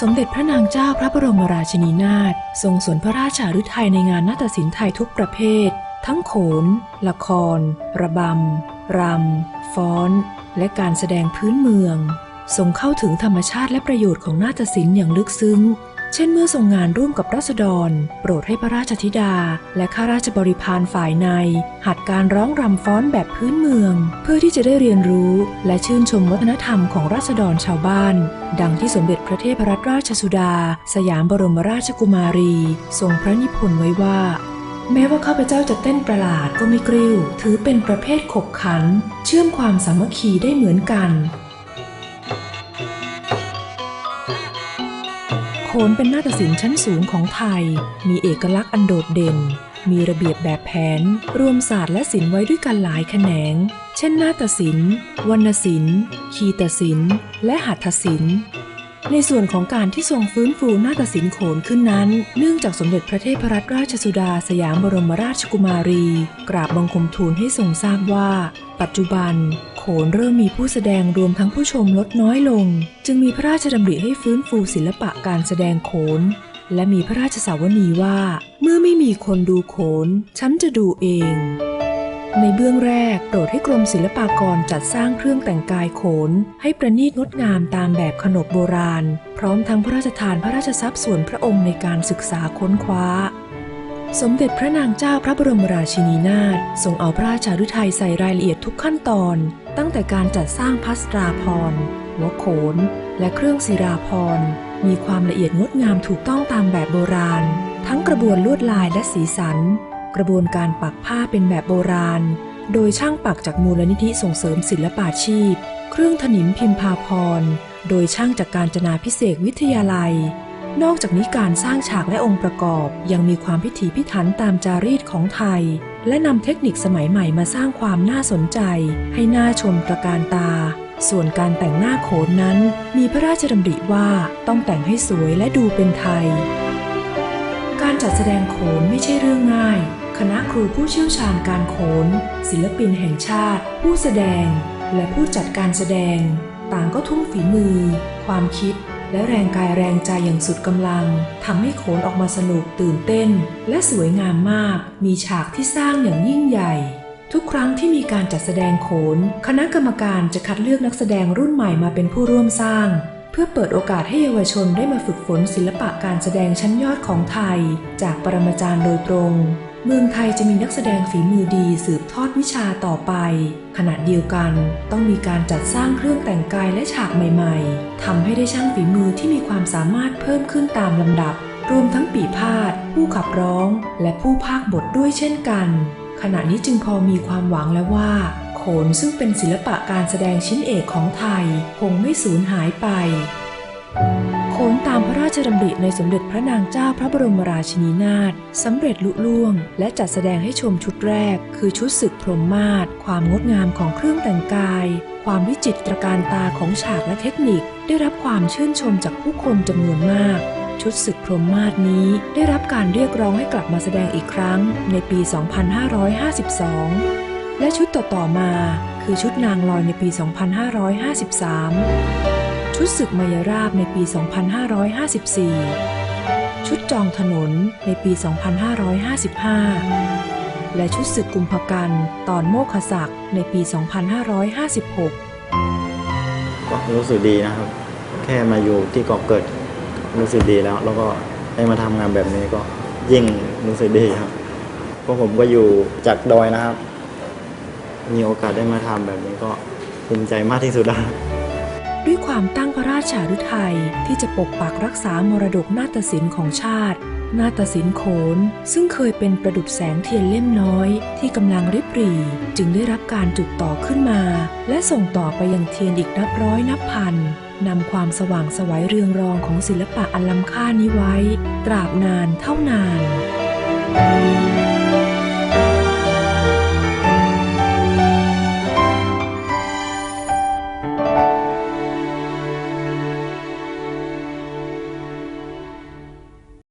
สมเด็จพระนางเจ้าพระบรมราชินีนาถทรงสวนพระราชาฤทัยในงานนาฏศิลป์ไทยทุกประเภท ทั้งโขน ละคร ระบำ รำ ฟ้อน และการแสดงพื้นเมือง ทรงเข้าถึงธรรมชาติและประโยชน์ของนาฏศิลป์อย่างลึกซึ้ง เช่นเมื่อทรงงานร่วมกับราษฎร โปรดให้พระราชธิดา และข้าราชบริพารฝ่ายใน หัดการร้องรำฟ้อนแบบพื้นเมือง เพื่อที่จะได้เรียนรู้และชื่นชมวัฒนธรรมของราษฎรชาวบ้าน ดังที่สมเด็จพระเทพรัตนราชสุดา สยามบรมราชกุมารี ทรงพระนิพนธ์ไว้ว่า แม้ว่าข้าพเจ้าจะเต้นประหลาดก็ไม่กริ้ว ถือเป็นประเภทขบขัน เชื่อมความสามัคคีได้เหมือนกัน ขนเป็นนาฏศิลป์ชั้นสูงของไทย มีเอกลักษณ์อันโดดเด่น มีระเบียบแบบแผน รวมศาสตร์และศิลป์ไว้ด้วยกันหลายแขนง เช่น นาฏศิลป์วรรณศิลป์ คีตศิลป์ และหัตถศิลป์ ในส่วนของการที่ทรงฟื้นฟูนาฏศิลป์โขนขึ้นนั้น เนื่องจากสมเด็จพระเทพรัตนราชสุดาสยามบรมราชกุมารี กราบบังคมทูลให้ทรงทราบว่า ปัจจุบัน โขนเริ่มมีผู้แสดงรวมทั้งผู้ชมลดน้อยลง จึงมีพระราชดำริให้ฟื้นฟูศิลปะการแสดงโขน และมีพระราชสาวนีว่า เมื่อไม่มีคนดูโขน ฉันจะดูเอง ในเบื้องแรกโปรดให้กรมศิลปากรจัดสร้างเครื่องแต่งกายโขน ให้ประณีตงดงามตามแบบขนบโบราณ พร้อมทั้งพระราชทานพระราชทรัพย์ส่วนพระองค์ในการศึกษาค้นคว้า สมเด็จพระนางเจ้าพระบรมราชินีนาถทรงเอาพระราชาฤทัยใส่รายละเอียดทุกขั้นตอน ตั้งแต่การจัดสร้างพัสตราพรหัวโขน และเครื่องศิราพรมีความละเอียดงดงามถูกต้องตามแบบโบราณ ทั้งกระบวนลวดลายและสีสัน กระบวนการปักผ้าเป็นแบบโบราณ โดยช่างปักจากมูลนิธิส่งเสริมศิลปาชีพ เครื่องถนิมพิมพาพร โดยช่างจากการจนาพิเศษวิทยาลัย นอกจากนี้การสร้างฉากและองค์ประกอบยังมีความพิถีพิถันตามจารีตของไทย และนำเทคนิคสมัยใหม่มาสร้างความน่าสนใจ ให้น่าชมประการตาส่วนการแต่งหน้าโขนนั้น มีพระราชดำริว่าต้องแต่งให้สวยและดูเป็นไทย การจัดแสดงโขนไม่ใช่เรื่องง่าย คณะครูผู้เชี่ยวชาญการโขน ศิลปินแห่งชาติ ผู้แสดง และผู้จัดการแสดง ต่างก็ทุ่มฝีมือ ความคิด และแรงกายแรงใจอย่างสุดกำลังทำให้โขนออกมาสนุกตื่นเต้น และสวยงามมาก มีฉากที่สร้างอย่างยิ่งใหญ่ทุกครั้งที่มีการจัดแสดงโขน คณะกรรมการจะคัดเลือกนักแสดงรุ่นใหม่มาเป็นผู้ร่วมสร้าง เพื่อเปิดโอกาสให้เยาวชนได้มาฝึกฝนศิลปะการแสดงชั้นยอดของไทย จากปรมาจารย์โดยตรง เมืองไทยจะมีนักแสดงฝีมือดีสืบทอดวิชาต่อไป ขณะเดียวกันต้องมีการจัดสร้างเครื่องแต่งกายและฉากใหม่ๆทำให้ได้ช่างฝีมือที่มีความสามารถเพิ่มขึ้นตามลำดับ รวมทั้งปีพาดผู้ขับร้อง และผู้พากย์บทด้วยเช่นกัน ขณะนี้จึงพอมีความหวังแล้วว่า โขนซึ่งเป็นศิลปะการแสดงชิ้นเอกของไทย คงไม่สูญหายไป โขนตามพระราชดำริในสมเด็จพระนางเจ้าพระบรมราชินีนาถสำเร็จลุล่วง และจัดแสดงให้ชมชุดแรก คือชุดศึกพรหมมาศความงดงามของเครื่องแต่งกาย ความวิจิตรการตาของฉากและเทคนิค ได้รับความชื่นชมจากผู้คนจำนวนมากชุดศึกพรหมมาศนี้ได้รับการเรียกร้องให้กลับมาแสดงอีกครั้งในปี 2552 และชุดต่อ ๆ มาคือชุดนางลอยในปี 2553 ชุดศึกมายราบในปี 2554 ชุดจองถนนในปี 2555 และชุดศึกกุมภกันตอนโมคศักดิ์ในปี 2556 ก็รู้สึกดีนะครับ แค่มาอยู่ที่เกาะเกิดรู้สึกดีแล้ว แล้วก็ได้มาทำงานแบบนี้ก็ยิ่งรู้สึกดีครับเพราะผมก็อยู่จากดอยนะครับ มีโอกาสได้มาทำแบบนี้ก็ภูมิใจมากที่สุดแล้ว ด้วยความตั้งพระราชาฤทัยที่จะปกปักรักษามรดกนาฏศิลป์ของชาติ นาฏศิลป์โขน ซึ่งเคยเป็นประดุจแสงเทียนเล่มน้อย ที่กำลังริบหรี่จึงได้รับการจุดต่อขึ้นมา และส่งต่อไปยังเทียนอีกนับร้อยนับพันนำความสว่างสวัยเรืองรองของศิลปะอันล้ำค่านี้ไว้ ตราบนานเท่านาน